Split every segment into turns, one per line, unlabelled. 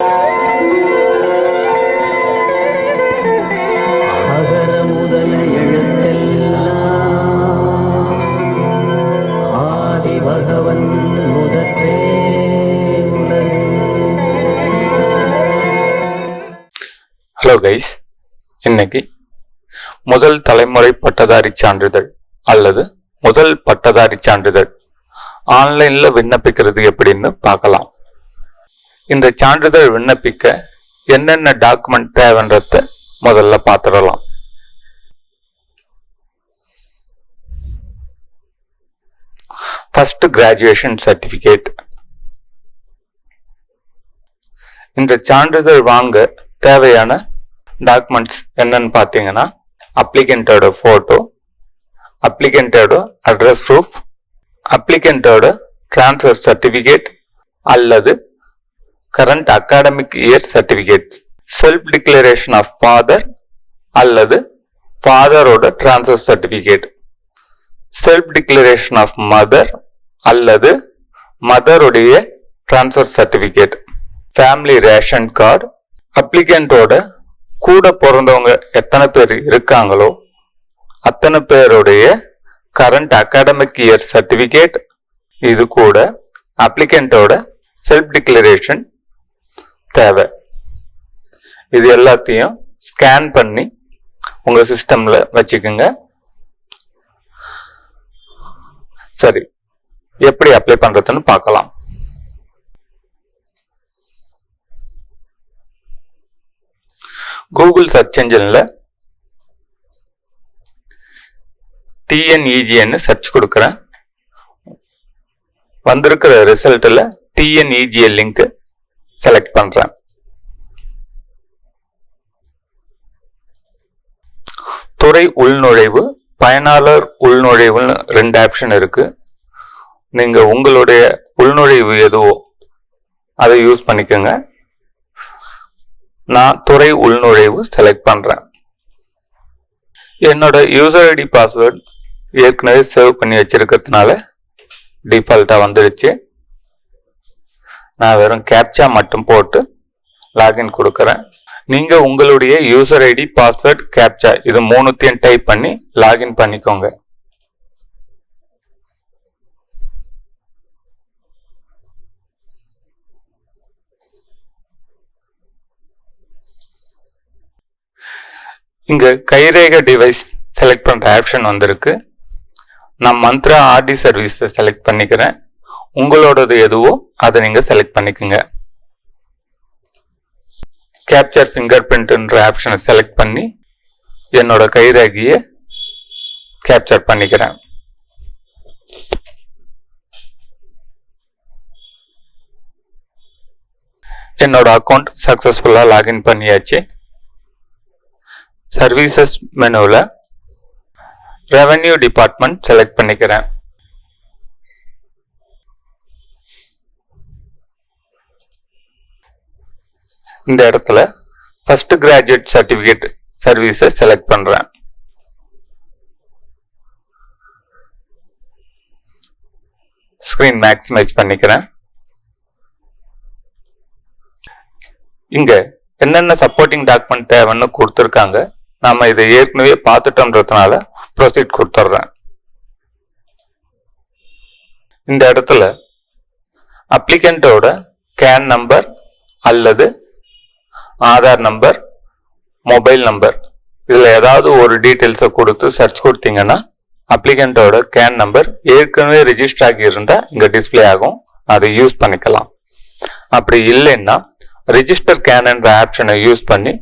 hello guys இன்னைக்கு முதல் தலைமுறை பட்டதாரி சான்றிதழ் அல்லது முதல் பட்டதாரி சான்றிதழ் ஆன்லைன்ல விண்ணப்பிக்கிறது எப்படின்னு பார்க்கலாம் இந்த சான்றிதழ் விண்ணப்பிக்க என்னென்ன டாக்குமெண்ட் தேவைன்றத முதல்ல பார்த்துடலாம் ஃபர்ஸ்ட் கிராஜுவேஷன் சர்டிஃபிகேட் இந்த சான்றிதழ் வாங்க தேவையான டாக்குமெண்ட்ஸ் என்னன்னு பார்த்தீங்கன்னா அப்ளிகண்டோட ஃபோட்டோ அப்ளிகண்டோட அட்ரஸ் ப்ரூஃப் அப்ளிகண்டோட டிரான்ஸ்ஃபர் சர்டிஃபிகேட் அல்லது current academic year certificate self declaration of father அல்லது ஃபாதரோட transfer certificate self declaration of mother அல்லது மதருடைய transfer certificate family ration card அப்ளிகண்ட்டோட கூட பிறந்தவங்க எத்தனை பேர் இருக்காங்களோ அத்தனை பேருடைய கரண்ட் அகாடமிக் இயர் சர்டிஃபிகேட் இது கூட அப்ளிகண்டோட செல்ஃப் டிக்ளரேஷன் தேவை இது எல்லாத்தையும் ஸ்கேன் பண்ணி உங்கள் சிஸ்டமில் வச்சுக்கோங்க சரி எப்படி அப்ளை பண்ணுறதுன்னு பார்க்கலாம் கூகுள் சர்ச் என்ஜின்ல டிஎன்இஜிஎன்னு சர்ச் கொடுக்குறேன் வந்திருக்கிற ரிசல்ட்டில் டிஎன்இஜிஎல் லிங்க்கு செலக்ட் பண்றேன் துறை உள்நுழைவு பயனாளர் உள்நுழைவுன்னு ரெண்டு ஆப்ஷன் இருக்கு நீங்க உங்களுடைய உள்நுழைவு எதுவோ அதை யூஸ் பண்ணிக்கோங்க நான் துறை உள்நுழைவு செலக்ட் பண்றேன் என்னோட யூசர் ஐடி பாஸ்வேர்ட் ஏற்கனவே சேவ் பண்ணி வச்சிருக்கிறதுனால டிஃபால்ட்டாக வந்துடுச்சு நான் வெறும் கேப்சா மட்டும் போட்டு லாகின் கொடுக்குறேன் நீங்கள் உங்களுடைய யூசர் ஐடி பாஸ்வேர்ட் கேப்சா இது மூணுத்தையும் டைப் பண்ணி லாகின் பண்ணிக்கோங்க இங்கே கைரேக டிவைஸ் செலக்ட் பண்ணுற ஆப்ஷன் வந்திருக்கு நான் மந்த்ரா ஆர்டி சர்வீஸை செலக்ட் பண்ணிக்கிறேன் உங்களோடது எதுவோ அதை நீங்கள் செலக்ட் பண்ணிக்கோங்க கேப்சர் ஃபிங்கர் பிரிண்ட்டுன்ற ஆப்ஷனை செலக்ட் பண்ணி என்னோட கைரேகையை கேப்சர் பண்ணிக்கிறேன் என்னோட அக்கௌண்ட் சக்ஸஸ்ஃபுல்லாக லாகின் பண்ணியாச்சு சர்வீசஸ் மெனுவில் ரெவென்யூ டிபார்ட்மெண்ட் செலக்ட் பண்ணிக்கிறேன் இந்த இடத்துல ஃபர்ஸ்ட் கிராஜுவேட் சர்டிஃபிகேட் சர்வீஸை செலக்ட் பண்ணுறேன் ஸ்க்ரீன் மேக்ஸிமைஸ் பண்ணிக்கிறேன் இங்கே என்னென்ன சப்போர்ட்டிங் டாக்குமெண்ட் தேவைன்னு கொடுத்துருக்காங்க நாம் இதை ஏற்கனவே பார்த்துட்டோன்றதுனால ப்ரொசீட் கொடுத்துட்றேன் இந்த இடத்துல அப்ளிகண்ட்டோட கேன் நம்பர் அல்லது ஆதார் நம்பர் மொபைல் நம்பர் இதில் ஏதாவது ஒரு டீட்டெயில்ஸை கொடுத்து சர்ச் கொடுத்தீங்கன்னா அப்ளிகண்ட்டோட கேன் நம்பர் ஏற்கனவே ரிஜிஸ்டர் ஆகியிருந்தால் இங்கே டிஸ்பிளே ஆகும் அதை யூஸ் பண்ணிக்கலாம் அப்படி இல்லைன்னா ரிஜிஸ்டர் கேன் என்ற ஆப்ஷனை யூஸ் பண்ணி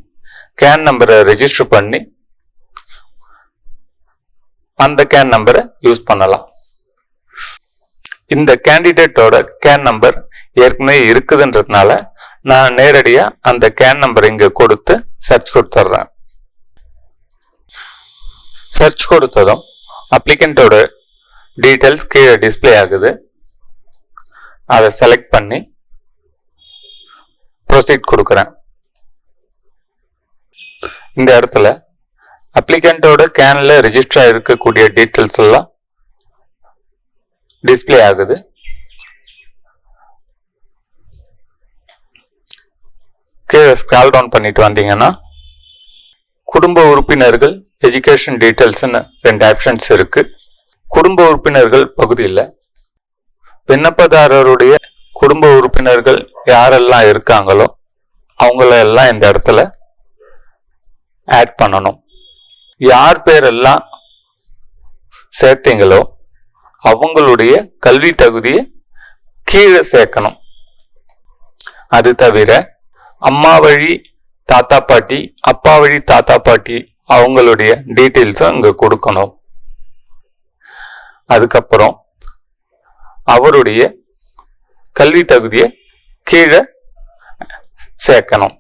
கேன் நம்பரை ரிஜிஸ்டர் பண்ணி அந்த கேன் நம்பரை யூஸ் பண்ணலாம் இந்த கேண்டிடேட்டோட கேன் நம்பர் ஏற்கனவே இருக்குதுன்றதுனால நான் நேரடியாக அந்த கேன் நம்பர் இங்கே கொடுத்து சர்ச் கொடுத்துட்றேன் சர்ச் கொடுத்ததும் அப்ளிகண்ட்டோட டீட்டெயில்ஸ் கீழே டிஸ்பிளே ஆகுது அதை செலக்ட் பண்ணி ப்ரொசீட் கொடுக்குறேன் இந்த இடத்துல அப்ளிகண்ட்டோட கேனில் ரிஜிஸ்டர் ஆகிருக்கக்கூடிய டீட்டெயில்ஸ் எல்லாம் டிஸ்பிளே ஆகுது கீழே ஸ்க்ரால் டவுன் பண்ணிட்டு வந்தீங்கன்னா குடும்ப உறுப்பினர்கள் எஜுகேஷன் டீட்டெயில்ஸ்னு ரெண்டு ஆப்ஷன்ஸ் இருக்கு குடும்ப உறுப்பினர்கள் பகுதியில் விண்ணப்பதாரருடைய குடும்ப உறுப்பினர்கள் யாரெல்லாம் இருக்காங்களோ அவங்கள எல்லாம் இந்த இடத்துல ஆட் பண்ணணும் யார் பேரெல்லாம் சேர்த்தீங்களோ அவங்களுடைய கல்வி தகுதியை கீழே சேர்க்கணும் அது தவிர அம்மா வழி தாத்தா பாட்டி அப்பா வழி தாத்தா பாட்டி அவங்களுடைய டீட்டெயில்ஸும் அங்கே கொடுக்கணும் அதுக்கப்புறம் அவருடைய கல்வி தகுதியை கீழே சேர்க்கணும்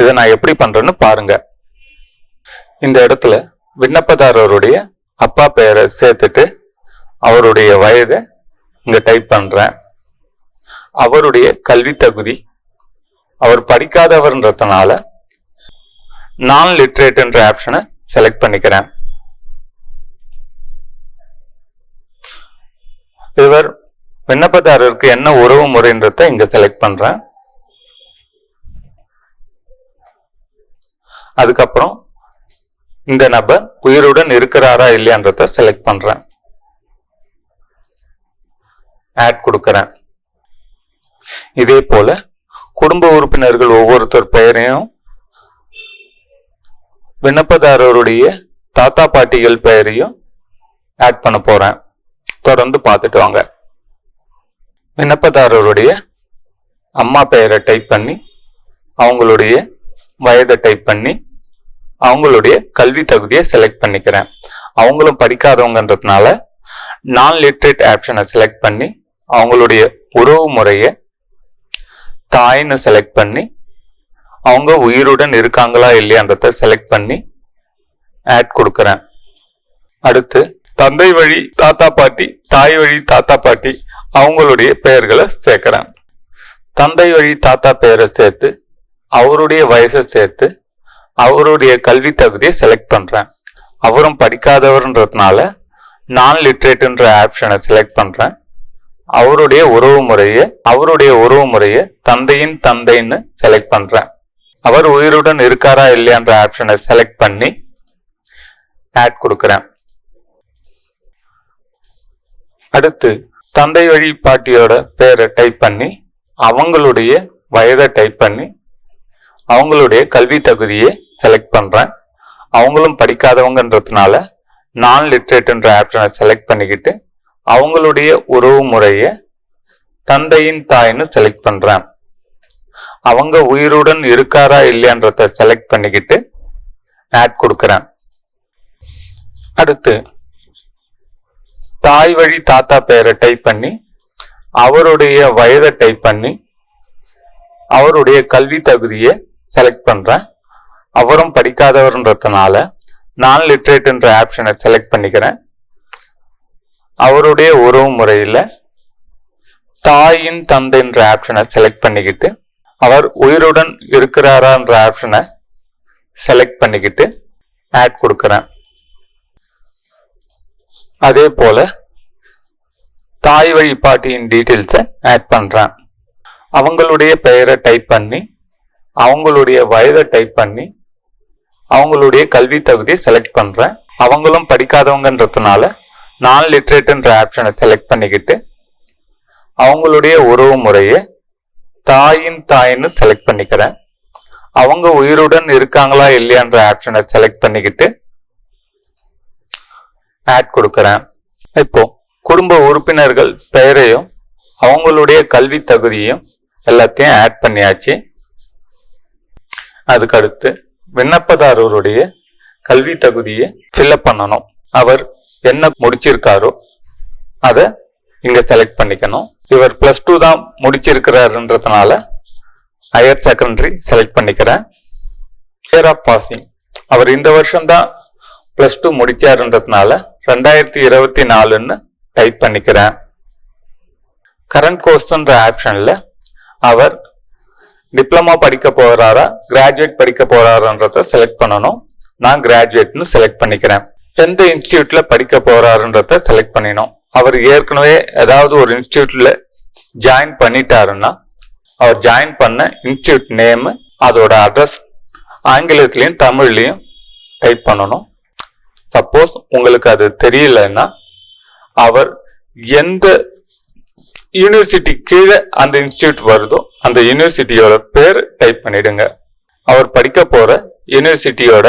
இதை நான் எப்படி பண்றேன்னு பாருங்க இந்த இடத்துல விண்ணப்பதாரருடைய அப்பா பெயரை சேர்த்துட்டு அவருடைய வயதை இங்க டைப் பண்றேன் அவருடைய கல்வி தகுதி அவர் படிக்காதவர்ன்றதுனால நான் என்ற ஆப்ஷனை செலக்ட் பண்ணிக்கிறேன் இவர் விண்ணப்பதாரருக்கு என்ன உறவு முறைன்றத இங்க செலக்ட் பண்றேன் அதுக்கப்புறம் இந்த நபர் உயிருடன் இருக்கிறாரா இல்லையான்றத செலக்ட் பண்றேன் ஆட் கொடுக்கறேன் இதே போல குடும்ப உறுப்பினர்கள் ஒவ்வொருத்தர் பெயரையும் விண்ணப்பதாரருடைய தாத்தா பாட்டிகள் பெயரையும் ஆட் பண்ண போகிறேன் தொடர்ந்து பார்த்துட்டு வாங்க விண்ணப்பதாரருடைய அம்மா பெயரை டைப் பண்ணி அவங்களுடைய வயதை டைப் பண்ணி அவங்களுடைய கல்வி தகுதியை செலக்ட் பண்ணிக்கிறேன் அவங்களும் படிக்காதவங்கன்றதுனால நான் லிட்ரேட் ஆப்ஷனை செலக்ட் பண்ணி அவங்களுடைய உறவு முறையை தாய்னு செலக்ட் பண்ணி அவங்க உயிருடன் இருக்காங்களா இல்லையான்றத செலக்ட் பண்ணி ஆட் கொடுக்குறேன் அடுத்து தந்தை வழி தாத்தா பாட்டி தாய் வழி தாத்தா பாட்டி அவங்களுடைய பெயர்களை சேர்க்குறேன் தந்தை வழி தாத்தா பெயரை சேர்த்து அவருடைய வயசை சேர்த்து அவருடைய கல்வி தகுதியை செலக்ட் பண்ணுறேன் அவரும் படிக்காதவர்ன்றதுனால நான் லிட்ரேட்டுன்ற ஆப்ஷனை செலக்ட் பண்ணுறேன் அவருடைய உறவு முறையை அவருடைய உறவு முறையை தந்தையின் தந்தைன்னு செலக்ட் பண்றேன் அவர் உயிருடன் இருக்காரா இல்லையான்ற ஆப்ஷனை செலக்ட் பண்ணி ஆட் கொடுக்குறேன் அடுத்து தந்தை வழி பாட்டியோட பேரை டைப் பண்ணி அவங்களுடைய வயதை டைப் பண்ணி அவங்களுடைய கல்வி தகுதியை செலக்ட் பண்ணுறேன் அவங்களும் படிக்காதவங்கன்றதுனால நான் லிட்ரேட்டுன்ற ஆப்ஷனை செலக்ட் பண்ணிக்கிட்டு அவங்களுடைய உறவு முறைய தந்தையின் தாயின்னு செலக்ட் பண்றேன் அவங்க உயிருடன் இருக்காரா இல்லையான்றத செலக்ட் பண்ணிக்கிட்டு ஆட் கொடுக்குறேன் அடுத்து தாய் வழி தாத்தா பெயரை டைப் பண்ணி அவருடைய வயதை டைப் பண்ணி அவருடைய கல்வி தகுதியை செலக்ட் பண்றேன் அவரும் படிக்காதவர்ன்றதுனால நான் லிட்ரேட்ன்ற ஆப்ஷனை செலக்ட் பண்ணிக்கிறேன் அவருடைய உறவு முறையில் தாயின் தந்தைன்ற ஆப்ஷனை செலக்ட் பண்ணிக்கிட்டு அவர் உயிருடன் இருக்கிறாரான்ற ஆப்ஷனை செலக்ட் பண்ணிக்கிட்டு ஆட் கொடுக்குறேன் அதே போல் தாய் வழி பாட்டியின் டீட்டெயில்ஸை ஆட் பண்ணுறேன் அவங்களுடைய பெயரை டைப் பண்ணி அவங்களுடைய வயதை டைப் பண்ணி அவங்களுடைய கல்வி தகுதியை செலக்ட் பண்ணுறேன் அவங்களும் படிக்காதவங்கன்றதுனால நான் லிட்ரேட்டுன்ற ஆப்ஷனை செலக்ட் பண்ணிக்கிட்டு அவங்களுடைய உறவு முறையை தாயின் தாயின்னு செலக்ட் பண்ணிக்கிறேன் அவங்க உயிருடன் இருக்காங்களா இல்லையான்ற ஆப்ஷனை செலக்ட் பண்ணிக்கிட்டு ஆட் கொடுக்குறேன் இப்போ குடும்ப உறுப்பினர்கள் பெயரையும் அவங்களுடைய கல்வி தகுதியும் எல்லாத்தையும் ஆட் பண்ணியாச்சு அதுக்கடுத்து விண்ணப்பதாரருடைய கல்வி தகுதியை ஃபில்லப் பண்ணணும் அவர் என்ன முடிச்சிருக்காரோ அதை இங்க செலக்ட் பண்ணிக்கணும் இவர் பிளஸ் டூ தான் முடிச்சிருக்கிறாருன்றதுனால ஹையர் செகண்டரி செலக்ட் பண்ணிக்கிறேன் இயர் ஆஃப் பாசிங் அவர் இந்த வருஷம் தான் பிளஸ் டூ முடிச்சாருன்றதுனால ரெண்டாயிரத்தி இருபத்தி நாலுன்னு டைப் பண்ணிக்கிறேன் கரண்ட் கோர்ஸ்ன்ற ஆப்ஷனில் அவர் டிப்ளமா படிக்க போகிறாரா கிராஜுவேட் படிக்க போகிறாரன்றத செலக்ட் பண்ணணும் நான் கிராஜுவேட்னு செலக்ட் பண்ணிக்கிறேன் எந்த இன்ஸ்டியூட்ல படிக்க போறாருன்றத செலக்ட் பண்ணினோம் அவர் ஏற்கனவே ஏதாவது ஒரு இன்ஸ்டியூட்ல ஜாயின் பண்ணிட்டாருன்னா அவர் ஜாயின் பண்ண இன்ஸ்டியூட் நேம் அதோட அட்ரஸ் ஆங்கிலத்திலையும் தமிழ்லையும் டைப் பண்ணணும் சப்போஸ் உங்களுக்கு அது தெரியலன்னா அவர் எந்த யூனிவர்சிட்டி கீழே அந்த இன்ஸ்டியூட் வருதோ அந்த யூனிவர்சிட்டியோட பேர் டைப் பண்ணிடுங்க அவர் படிக்க போற யூனிவர்சிட்டியோட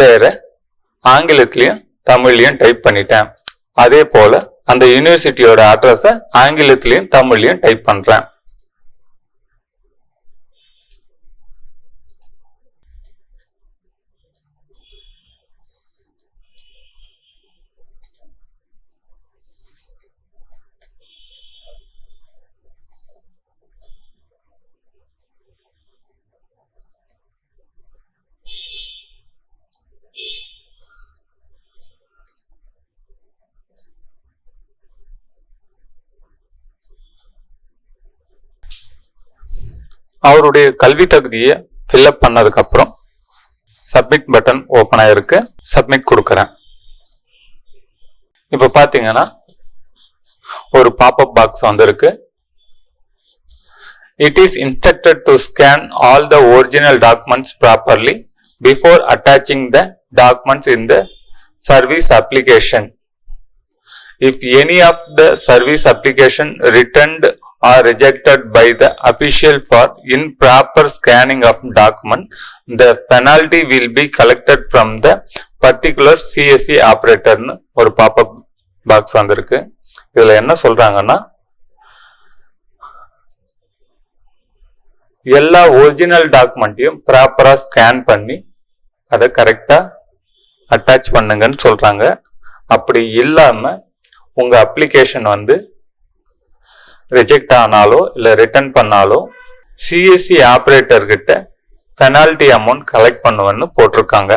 பேரை ஆங்கிலத்திலையும் தமிழ்லையும் டைப் பண்ணிட்டேன் அதே போல அந்த யூனிவர்சிட்டியோட அட்ரஸை ஆங்கிலத்திலையும் தமிழ்லையும் டைப் பண்றேன் அவருடைய கல்வி தகுதியை ஃபில்அப் பண்ணதுக்கப்புறம் சப்மிட் பட்டன் ஓப்பன் ஆகிருக்கு சப்மிட் கொடுக்குறேன் இப்போ பார்த்தீங்கன்னா ஒரு அப் பாக்ஸ் வந்திருக்கு it is instructed to scan all the original documents properly before attaching the documents in the service application if any of the service application returned or rejected by the official for improper scanning of document, the penalty will be collected from the particular CSC ஆப்ரேட்டர்னு ஒரு popup box வந்திருக்கு இதில் என்ன சொல்கிறாங்கன்னா எல்லா original டாக்குமெண்ட்டையும் ப்ராப்பராக scan பண்ணி அதை கரெக்டாக அட்டாச் பண்ணுங்கன்னு சொல்கிறாங்க அப்படி இல்லாமல் உங்கள் அப்ளிகேஷன் வந்து ரிஜெக்ட் ஆனாலோ இல்லை ரிட்டர்ன் பண்ணாலோ சிஎஸ்சி ஆப்ரேட்டர்கிட்ட பெனால்ட்டி அமௌண்ட் கலெக்ட் பண்ணுவேன்னு போட்டிருக்காங்க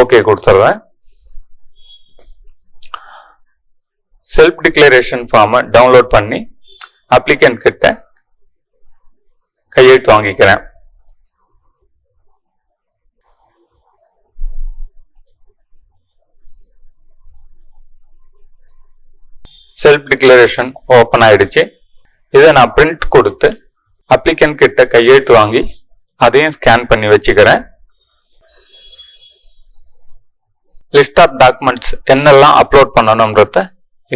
ஓகே கொடுத்துட்றேன் செல்ஃப் டிக்ளரேஷன் ஃபார்மை டவுன்லோட் பண்ணி அப்ளிகண்ட் கிட்ட கையெழுத்து வாங்கிக்கிறேன் செல்ஃப் டிக்ளரேஷன் ஓப்பன் ஆயிடுச்சு இதை நான் பிரிண்ட் கொடுத்து அப்ளிகன் கிட்ட கையெழுத்து வாங்கி அதையும் ஸ்கேன் பண்ணி வச்சுக்கிறேன் லிஸ்ட் ஆஃப் டாக்குமெண்ட்ஸ் என்னெல்லாம் அப்லோட் பண்ணணுன்றத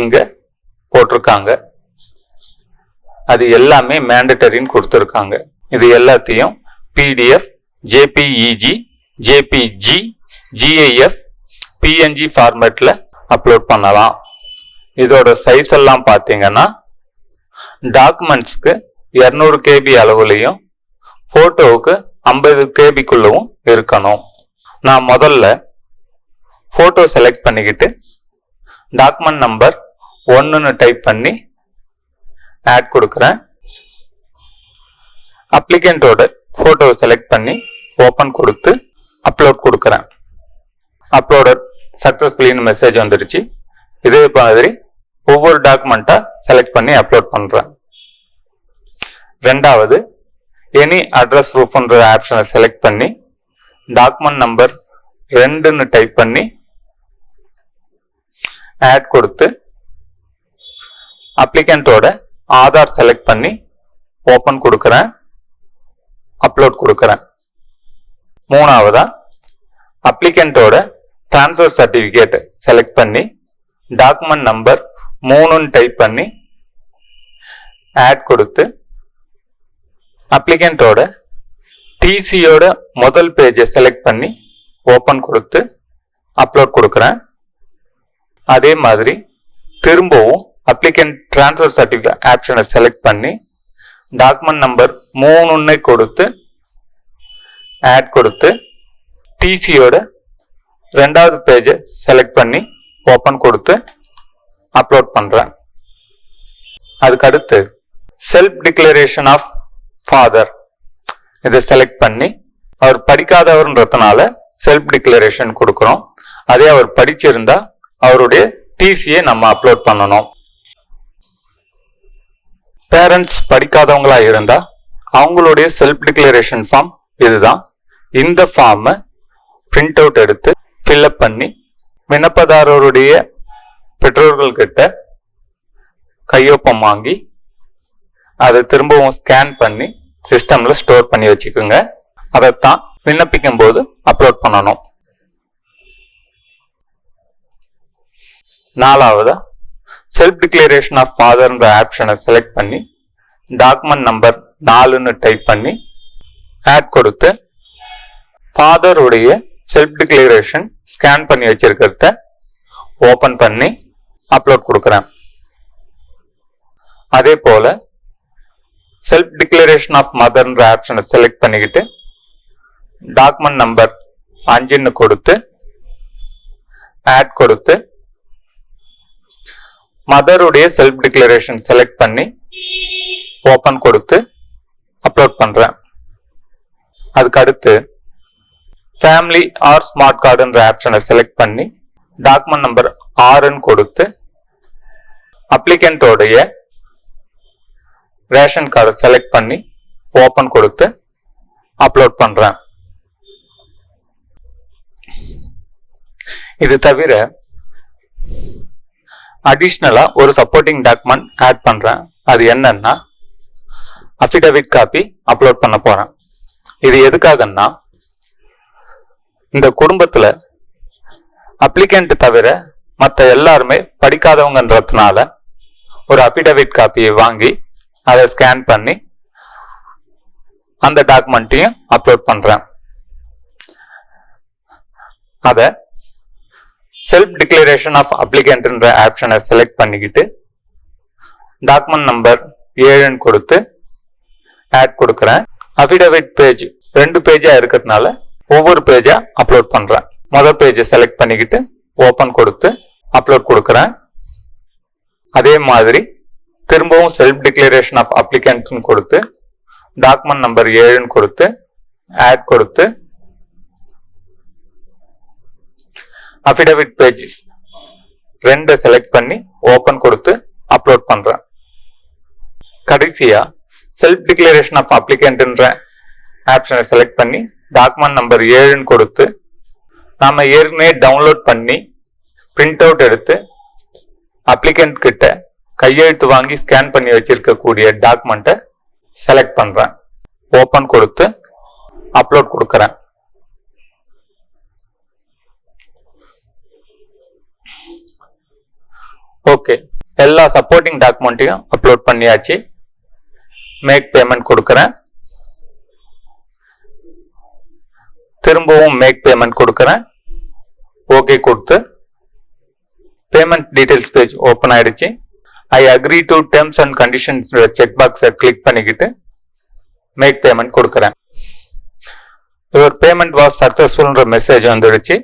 இங்கே போட்டிருக்காங்க அது எல்லாமே மேண்டட்டரின்னு கொடுத்துருக்காங்க இது எல்லாத்தையும் PDF JPEG JPG GIF PNG ஃபார்மேட்டில் அப்லோட் பண்ணலாம் இதோட சைஸ் எல்லாம் பார்த்தீங்கன்னா டாக்குமெண்ட்ஸ்க்கு இரநூறு கேபி அளவுலையும் ஃபோட்டோவுக்கு ஐம்பது கேபிக்குள்ளவும் இருக்கணும் நான் முதல்ல ஃபோட்டோ செலக்ட் பண்ணிக்கிட்டு டாக்குமெண்ட் நம்பர் ஒன்றுன்னு டைப் பண்ணி ஆட் கொடுக்குறேன் அப்ளிகண்ட்டோட ஃபோட்டோவை செலக்ட் பண்ணி ஓப்பன் கொடுத்து அப்லோட் கொடுக்குறேன் அப்லோடட் சக்ஸஸ்ஃபுல்லின்னு மெசேஜ் வந்துருச்சு இதே மாதிரி ஒவ்வொரு டாக்குமெண்ட்டாக செலக்ட் பண்ணி அப்லோட் பண்ணுறேன் ரெண்டாவது எனி அட்ரஸ் ப்ரூஃப்ன்ற ஆப்ஷனை செலக்ட் பண்ணி டாக்குமெண்ட் நம்பர் ரெண்டுன்னு டைப் பண்ணி ஆட் கொடுத்து அப்ளிகண்ட்டோட ஆதார் செலக்ட் பண்ணி ஓப்பன் கொடுக்குறேன் அப்லோட் கொடுக்குறேன் மூணாவதா அப்ளிகண்ட்டோட ட்ரான்ஸ்ஃபர் சர்டிஃபிகேட் செலக்ட் பண்ணி டாக்குமெண்ட் நம்பர் மூணுன்னு டைப் பண்ணி ஆட் கொடுத்து அப்ளிகண்டோட டிசியோட முதல் பேஜை செலக்ட் பண்ணி ஓப்பன் கொடுத்து அப்லோட் கொடுக்குறேன் அதே மாதிரி திரும்பவும் அப்ளிகண்ட் டிரான்ஸ்ஃபர் சர்டிஃபிகேட் ஆப்ஷனை செலக்ட் பண்ணி டாக்குமெண்ட் நம்பர் மூணுன்னு கொடுத்து ஆட் கொடுத்து டிசியோட ரெண்டாவது பேஜை செலக்ட் பண்ணி ஓப்பன் கொடுத்து அப்லோட் பண்றேன் அதுக்கு அடுத்து செல்ஃப் டிக்ளரேஷன் ஆஃப் ஃபாதர் இதை செலக்ட் பண்ணி அவர் படிக்காதவர்ன்றதுனால செல்ஃப் டிக்ளரேஷன் கொடுக்குறோம் அதே அவர் படிச்சிருந்தா அவருடைய டிசியை நம்ம அப்லோட் பண்ணணும் பேரண்ட்ஸ் படிக்காதவங்களா இருந்தா அவங்களுடைய செல்ஃப் டிக்ளரேஷன் ஃபார்ம் இதுதான் இந்த ஃபார்மை பிரிண்ட் அவுட் எடுத்து ஃபில்லப் பண்ணி விண்ணப்பதாரருடைய பெற்றோர்கள் கிட்ட கையொப்பம் வாங்கி அதை திரும்பவும் ஸ்கேன் பண்ணி சிஸ்டமில் ஸ்டோர் பண்ணி வச்சுக்கோங்க அதைத்தான் விண்ணப்பிக்கும் போது அப்லோட் பண்ணணும் நாலாவதா செல்ஃப் டிக்ளரேஷன் ஆஃப் ஃபாதர்ன்ற ஆப்ஷனை செலக்ட் பண்ணி டாக்குமெண்ட் நம்பர் நாலுன்னு டைப் பண்ணி ஆட் கொடுத்து ஃபாதருடைய செல்ஃப் டிக்ளரேஷன் ஸ்கேன் பண்ணி வச்சிருக்கிறத ஓப்பன் பண்ணி அப்லோட் கொடுக்குறேன் அதே போல செல்ஃப் டிக்ளரேஷன் ஆஃப் மதர்ன்ற ஆப்ஷனை செலக்ட் பண்ணிக்கிட்டு டாக்குமெண்ட் நம்பர் அஞ்சுன்னு கொடுத்து ஆட் கொடுத்து மதருடைய செல்ஃப் டிக்ளரேஷன் செலக்ட் பண்ணி ஓப்பன் கொடுத்து அப்லோட் பண்ணுறேன் அதுக்கடுத்து ஃபேமிலி ஆர் ஸ்மார்ட் கார்டுன்ற ஆப்ஷனை செலக்ட் பண்ணி டாக்குமெண்ட் நம்பர் ஆறுன்னு கொடுத்து அப்ளிகண்ட்டோடைய ரேஷன் கார்டை செலக்ட் பண்ணி ஓப்பன் கொடுத்து அப்லோட் பண்ணுறேன் இது தவிர அடிஷ்னலாக ஒரு சப்போர்ட்டிங் டாக்குமெண்ட் ஆட் பண்ணுறேன் அது என்னன்னா அஃபிடவிட் காப்பி அப்லோட் பண்ண போகிறேன் இது எதுக்காகன்னா இந்த குடும்பத்தில் அப்ளிகண்ட் தவிர மற்ற எல்லாருமே படிக்காதவங்கன்றதுனால ஒரு அஃபிடவிட் காப்பியை வாங்கி அதை ஸ்கேன் பண்ணி அந்த டாக்குமெண்ட்டையும் அப்லோட் பண்ணுறேன் அதை செல்ஃப் டிக்ளரேஷன் ஆஃப் அப்ளிகண்ட்ன்ற ஆப்ஷனை செலக்ட் பண்ணிக்கிட்டு டாக்குமெண்ட் நம்பர் ஏழுன்னு கொடுத்து ஆட் கொடுக்குறேன் அஃபிடவிட் பேஜ் ரெண்டு பேஜாக இருக்கிறதுனால ஒவ்வொரு பேஜாக அப்லோட் பண்ணுறேன் மொதல் பேஜை செலக்ட் பண்ணிக்கிட்டு ஓப்பன் கொடுத்து அப்லோட் கொடுக்குறேன் அதே மாதிரி திரும்பவும் செல்ஃப் டிக்ளரேஷன் ஆஃப் அப்ளிகன்ட்னு கொடுத்து டாக்குமெண்ட் நம்பர் ஏழுன்னு கொடுத்து ஆட் கொடுத்து அஃபிடவிட் பேஜஸ் ரெண்டை செலக்ட் பண்ணி ஓப்பன் கொடுத்து அப்லோட் பண்ணுறேன் கடைசியா செல்ஃப் டிக்ளரேஷன் ஆஃப் அப்ளிகன்ட்ன்ற ஆப்ஷனை செலக்ட் பண்ணி டாக்குமெண்ட் நம்பர் ஏழுன்னு கொடுத்து நாம் ஏற்கனவே டவுன்லோட் பண்ணி பிரிண்ட் அவுட் எடுத்து அப்ளிகண்ட் கிட்ட கையெழுத்து வாங்கி ஸ்கேன் பண்ணி வச்சிருக்கக்கூடிய டாக்குமெண்ட்டை செலக்ட் பண்ணுறேன் ஓப்பன் கொடுத்து அப்லோட் கொடுக்குறேன் ஓகே எல்லா சப்போர்ட்டிங் டாக்குமெண்ட்டையும் அப்லோட் பண்ணியாச்சு மேக் பேமெண்ட் கொடுக்குறேன் திரும்பவும் மேக் பேமெண்ட் கொடுக்குறேன் ஓகே கொடுத்து பேமெண்ட் டீடைல்ஸ் பேஜ் ஓப்பன் ஆயிடுச்சு I agree to terms and conditions check பாக்ஸை கிளிக் பண்ணிக்கிட்டு மேக் பேமெண்ட் கொடுக்குறேன் யுவர் பேமெண்ட் வாஸ் சக்ஸஸ்ஃபுல்ன்ற மெசேஜ் வந்துடுச்சு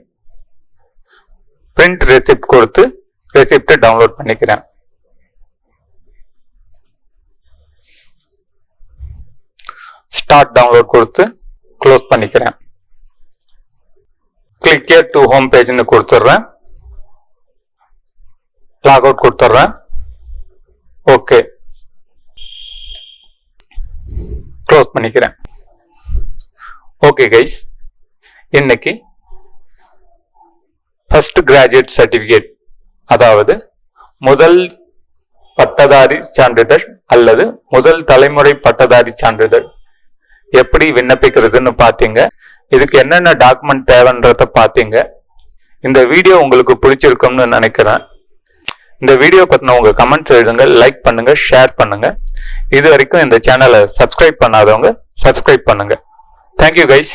பிரிண்ட் ரெசிப்ட் கொடுத்து ரெசிப்டை டவுன்லோட் பண்ணிக்கிறேன் ஸ்டார்ட் டவுன்லோட் கொடுத்து க்ளோஸ் பண்ணிக்கிறேன் கிளிக் டு ஹோம் பேஜ்னு கொடுத்துட்றேன் லாக் அவுட் கொடுத்துட்றேன் ஓகே க்ளோஸ் பண்ணிக்கிறேன் ஓகே கைஸ் இன்னைக்கு ஃபர்ஸ்ட் கிராஜுவேட் சர்டிஃபிகேட் அதாவது முதல் பட்டதாரி சான்றிதழ் அல்லது முதல் தலைமுறை பட்டதாரி சான்றிதழ் எப்படி விண்ணப்பிக்கிறதுன்னு பார்த்தீங்க இதுக்கு என்னென்ன டாக்குமெண்ட் தேவைன்றத பார்த்தீங்க இந்த வீடியோ உங்களுக்கு பிடிச்சிருக்கும்னு நினைக்கிறேன் இந்த வீடியோ பற்றின உங்கள் கமெண்ட்ஸ் எழுதுங்க லைக் பண்ணுங்க ஷேர் பண்ணுங்க இது வரைக்கும் இந்த சேனலை சப்ஸ்கிரைப் பண்ணாதவங்க சப்ஸ்கிரைப் பண்ணுங்க தேங்க்யூ கைஸ்